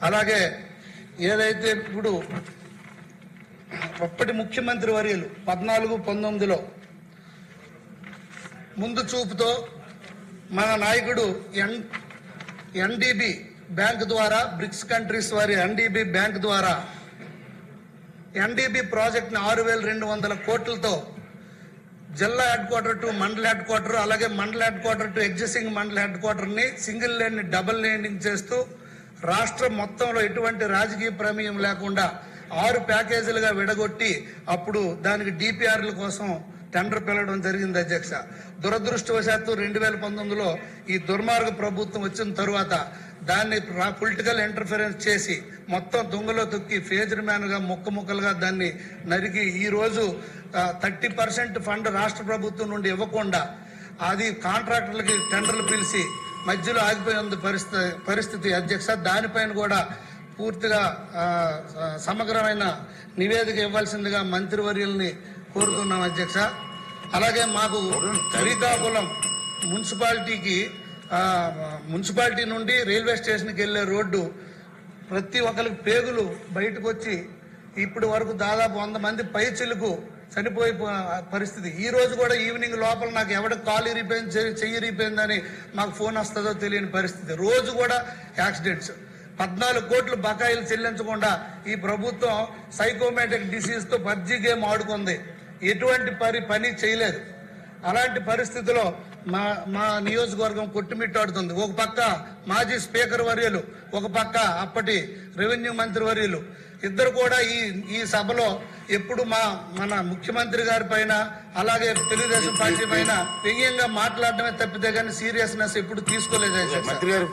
అలాగే ఏదైతే ఇప్పుడు అప్పటి ముఖ్యమంత్రి వర్యులు పద్నాలుగు పంతొమ్మిదిలో ముందు చూపుతో మన నాయకుడు ఎన్ ఎన్డీబీ బ్యాంక్ ద్వారా బ్రిక్స్ కంట్రీస్ వారి ఎన్డీబీ బ్యాంక్ ద్వారా ఎన్డీబీ ప్రాజెక్ట్ని ఆరు వేల రెండు వందల కోట్లతో జిల్లా హెడ్ క్వార్టర్ టు మండల హెడ్ క్వార్టర్ అలాగే మండల హెడ్ క్వార్టర్ టు ఎగ్జిస్టింగ్ మండల హెడ్ క్వార్టర్ని సింగిల్ లేన్ డబుల్ లేనింగ్ చేస్తూ రాష్ట్రం మొత్తంలో ఎటువంటి రాజకీయ ప్రమేయం లేకుండా ఆరు ప్యాకేజీలుగా విడగొట్టి అప్పుడు దానికి డిపిఆర్ల కోసం టెండర్ పిలవడం జరిగింది అధ్యక్ష. దురదృష్టవశాత్తు రెండు వేల పంతొమ్మిదిలో ఈ దుర్మార్గ ప్రభుత్వం వచ్చిన తరువాత దాన్ని పొలిటికల్ ఇంటర్ఫరెన్స్ చేసి మొత్తం దొంగలో తొక్కి ఫేజర్ మ్యాన్గా ముక్క ముక్కలుగా దాన్ని నరికి ఈరోజు థర్టీ పర్సెంట్ ఫండ్ రాష్ట్ర ప్రభుత్వం నుండి ఇవ్వకుండా అది కాంట్రాక్టర్లకి టెండర్లు పిలిచి మధ్యలో ఆగిపోయిన పరిస్థితి పరిస్థితి అధ్యక్ష దానిపైన కూడా పూర్తిగా సమగ్రమైన నివేదిక ఇవ్వాల్సిందిగా మంత్రివర్యుల్ని కోరుతున్నాం అధ్యక్ష. అలాగే మాకు శ్రీకాకుళం మున్సిపాలిటీకి మున్సిపాలిటీ నుండి రైల్వే స్టేషన్కి వెళ్ళే రోడ్డు ప్రతి ఒక్కరికి పేగులు బయటకు వచ్చి ఇప్పటి వరకు దాదాపు వంద మంది పైచిలకు చనిపోయే చనిపోయి పరిస్థితి. ఈ రోజు కూడా ఈవినింగ్ లోపల నాకు ఎవడ కాలు ఇరిపోయింది చెయ్యి- ఇరిపోయిందని మాకు ఫోన్ వస్తుందో తెలియని పరిస్థితి. రోజు కూడా యాక్సిడెంట్స్. పద్నాలుగు కోట్లు బకాయిలు చెల్లించకుండా ఈ ప్రభుత్వం సైకోమేటిక్ డిసీజ్తో పబ్జీ గేమ్ ఆడుకుంది. ఎటువంటి పని పని చేయలేదు. అలాంటి పరిస్థితిలో మా మా నియోజకవర్గం కొట్టుమిట్టాడుతుంది. ఒక పక్క మాజీ స్పీకర్ వర్యులు ఒక పక్క అప్పటి రెవెన్యూ మంత్రి వర్యులు. ఇద్దరు కూడా ఈ ఈ సభలో ఎప్పుడు మా మన ముఖ్యమంత్రి గారి పైన అలాగే తెలుగుదేశం పార్టీ పైన వ్యంగ్యంగా మాట్లాడటమే తప్పితే కానీ సీరియస్నెస్ ఎప్పుడు తీసుకోలేదు మంత్రి గారు